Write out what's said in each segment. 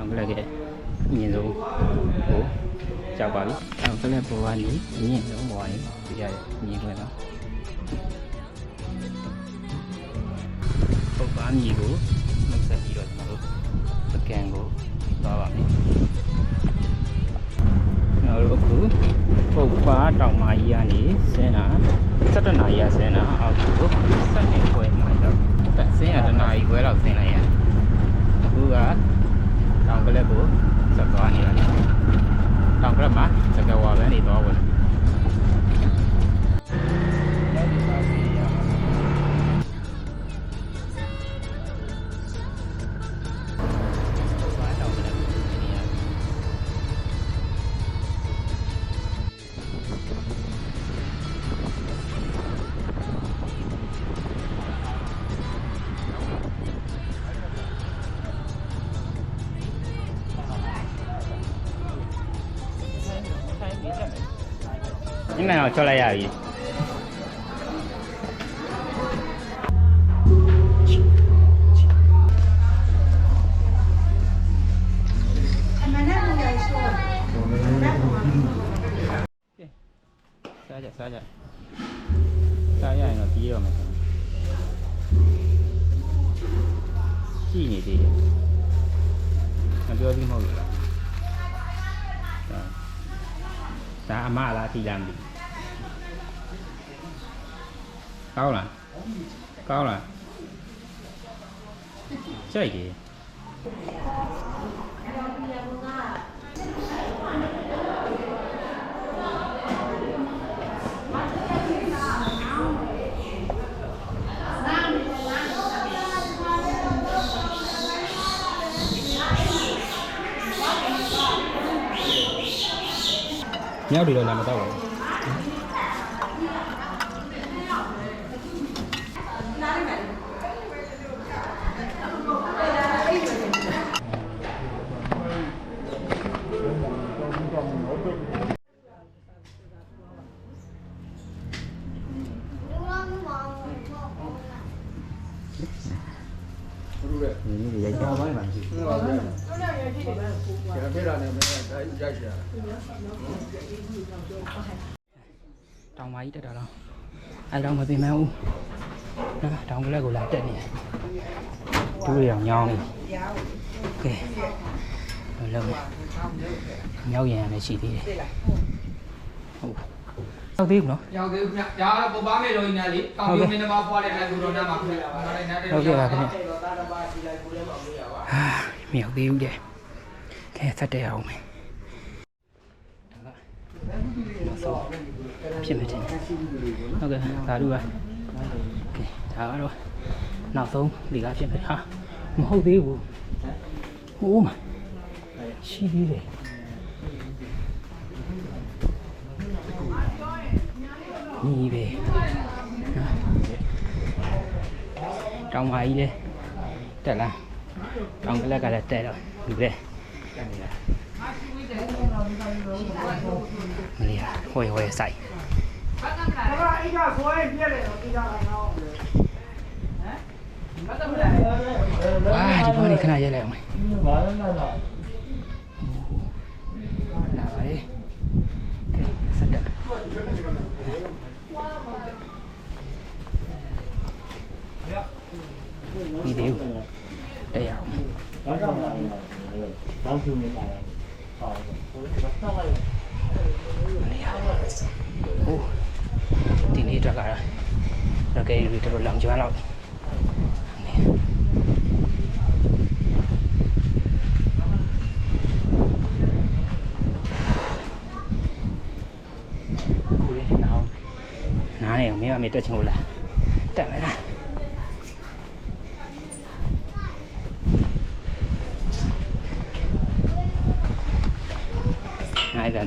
တောင်ကလပ်ရဲ့အမြင့်ဆုံးကိုကြောက်ပါပြီတောင်ကလပ်ပေါ်ကနေအမြင့်ဆုံးပေါ်ရင်ဒီရရဲ့မြင်ခွင့်တော့ပုတ်ပါမြေကိုနှုတ်ဆက်ပြီးတော့ကျွန်တော်တို့စကန်ကိုသွားပါမယ်ကျွန်တော်တို့အခုပုတ်ပါတောင်မကြီးကနေဆင်းတာ17နာရီကဆင်းတာအောက်ကို7ခွဲမှာရောက်ဆင်းရတနာရီခွဲလောက်ဆင်းလိုက်ရအခုက lebu, satu ani. Tangkram mah, satu wabah ni bawa. မှာစကဝါပဲနေတော့ဝင်ညနေတော့ချော့လိုက်ရပြီစားကြစားကြစားရရင်တော့ပြီးရောမယ်ဆိုကြည့်နေသေးတယ်မပြောသေးမဟုတ်ဘူးလားဒါအမလားထိလားမသိဘူး câu lại câu lại chơi gì? Nhau đi rồi làm tao trong ấy đó đâu anh đâu mà tìm mau đó trong cái lá gù lá trên này chú đào nhon này ok rồi lâu nhau nhà này chỉ thì Sao tiêu nữa? Sao tiêu nữa? Dạ, cô bán này rồi nhà lý. Còn tiêu mình mà qua đây là gù rồi ra mặt. Ok bà cái này. À, mèo tiêu vậy. Thế thật đèo mày. ဖွားတဲ့နိုင်ကူတော်နာမှာခင်ဗျာနားတိုင်းနားတိုင်းဟုတ်ကဲ့ပါခင်ဗျဟာမြောက်သေးဘူးတဲ့ကဲဆက်တက်အောင်မယ်ဖြစ်မယ်တင်ဟုတ်ကဲ့ဒါတို့ပါကဲဒါကတော့နောက်ဆုံးဒီကဖြစ်မယ်ဟာမဟုတ်သေးဘူးဟိုးမှာရှိသေးတယ်ညီပဲနော်တောင်မကြီးလေတက်လားတောင်ကလက်ကလည်းတက်တော့ဒီ เนี่ยห้อยห้อยใส่ว้าที่พ่อนี่ขนาดใหญ่แล้วไหมหนเลยสัตว์นี่เดียวได้ยาว ဒီနေ့တက်ကတော့တော့ကဲရီတော်တော်လောင်ကျွမ်းတော့ ကိုလေးနားနားနေမင်းအမေတက်ချင်လို့လားတက်မယ်လား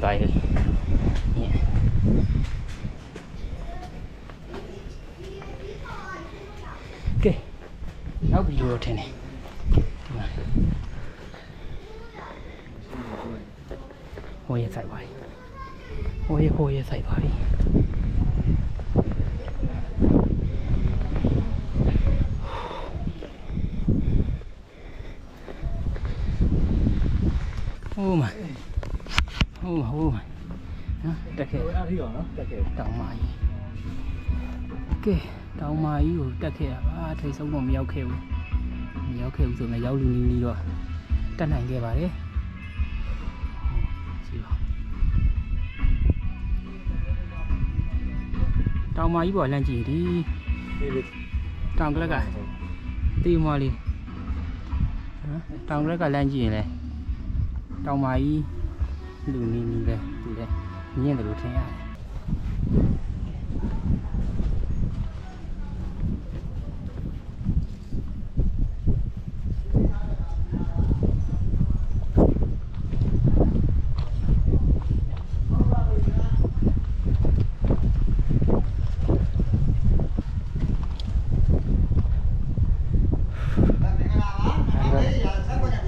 bahay. Yeah. Okay. Now we go to Hồi dạy bài Hồi hồi dạy bài Oh my ခဲ့အားထိအောင်နော်တက်ခဲ့တောင်မာကြီးကဲတောင်မာကြီးကိုတက်ခဲ့ရပါထိတ်ဆုံးတော့မရောက်ခဲ့ဘူးမရောက်ခဲ့ဘူးဆိုရင်ရောက်လူနီးနီးတော့တက်နိုင်ခဲ့ပါတယ်ဟုတ်ကြည့်ပါတောင်မာကြီးပေါ်လန့်ကြည့်ဒီဒီလေးတောင်ကလက်ကတီမွားလေးနော်တောင်ကလက်ကလန့်ကြည့်ရင်လေတောင်မာကြီးလူနီးနီးပဲဒီလေ 念的都这样。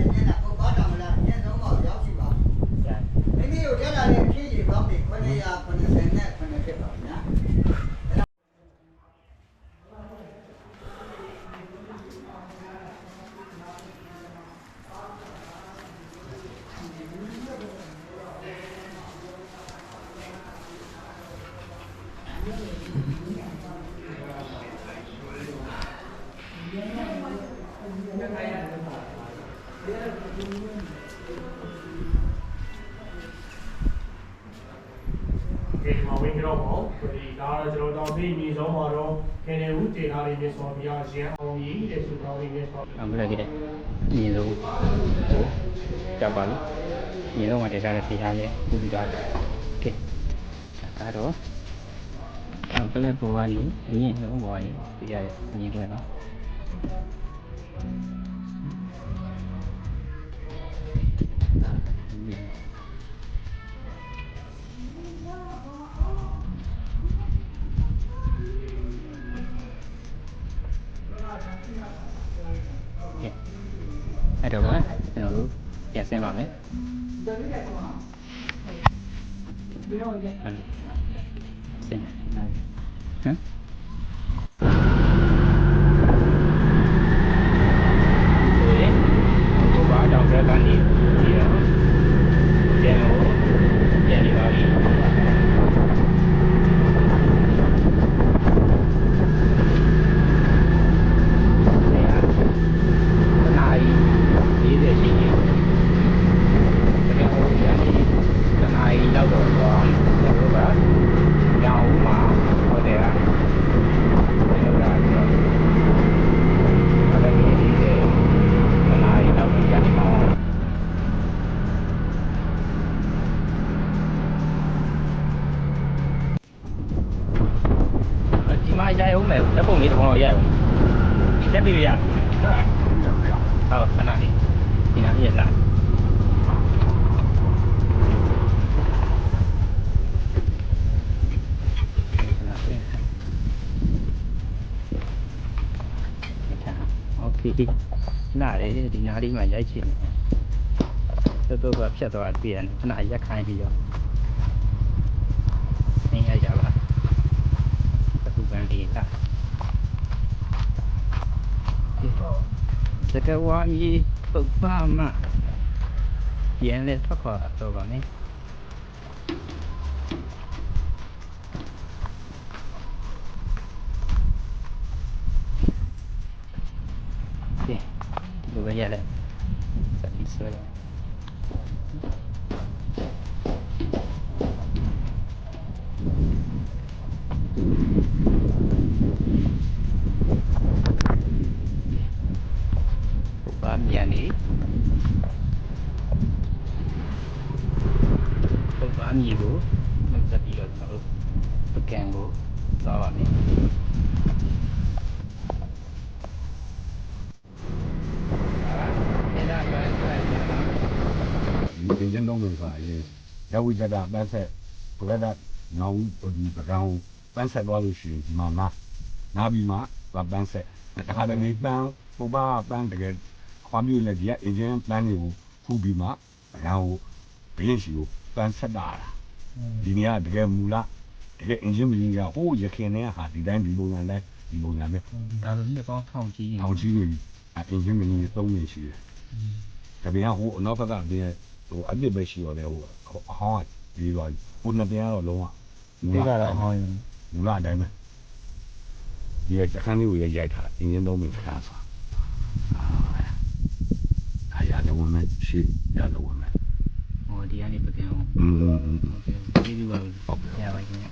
Yeah. တော့ပေါ့ဒီဒါကတော့ကျွန်တော်တောင်သိမြေဆုံးမှာတော့ခေနေဦးတင်ထားလေးမြတ်စွာဘုရားရှင်အောင်ကြီးတဲ့ဆုတောင်းလေးမြတ်စွာဘုရားအမရကညီဆုံးကိုကြောက်ပါလို့ညီဆုံးမှာတရားနဲ့တရားရဲ့ပူပြီးသားတယ်ကဲဒါတော့အပလက်ပေါ်ကနေညီဆုံးပေါ်ရင်တရားရဲ့ညီတွေနော် なね。はい。 လေးနားတယ်ဒီနားလေးမှာရိုက်ချင်တယ်တော်တော်ကဖြတ်သွားတွေ့ရတယ်ခဏရက်ခိုင်းပြီးတော့သင်ရကြပါအခုပန်းလေးလားစကဝါမီပုပ္ပမရန်လဲဖက်ခွာတော့ပါမယ် berapa banyak lah. Tak besar lah. Faham yang ni tu, ni bu Maksudnya Pegang tu, Tawak ni. ဒီကျင်းတော့လို့ဆိုတာရေရဝိဇ္ဇတာပန်းဆက်ဘုရဒနောင်ဒီပကောင်ပန်းဆက်သွားလို့ရှိရင်ဒီမှာနာနာပြီးမှသွားပန်းဆက်တခါတလေပန်းဘုဘာပန်းတကယ်ခွာမျိုးနဲ့ဒီကအင်ဂျင်ပန်းတွေကိုဖူးပြီးမှရောင်းဘင်းရှိကိုပန်းဆက်တာဒီနေရာတကယ်မူလတကယ်အင်ဂျင်မင်းကဟိုးရခင်နဲ့ဟာဒီတိုင်းဒီပုံစံနဲ့ဒီပုံစံနဲ့ဒါဆိုရင်ကောင်းထောင်ကြီးအောင်ကြီးနေအင်ဂျင်မင်းသုံးနေရှိတယ်တပင်ကဟိုအနောက်ဘက်ကပြင်း ဟိုအပြစ်ပဲရှိတော့လေဟိုအဟောင်းကရေးသွားပြီဟိုနှစ်ပြန်ကတော့လုံးဝဒီကတော့အဟောင်းရင်မူလအတိုင်းပဲဒီကတခန်းလေးကိုရိုက်ထားအင်းရင်းသုံးမိခါဆိုအာရတယ်ဝင်မယ်ရှိရတယ်ဝင်မယ်ဟိုဒီကနေပကံအောင်อืมဟုတ်ကဲ့ဒီလိုပါဟုတ်ကဲ့ရပါခင်ဗျာ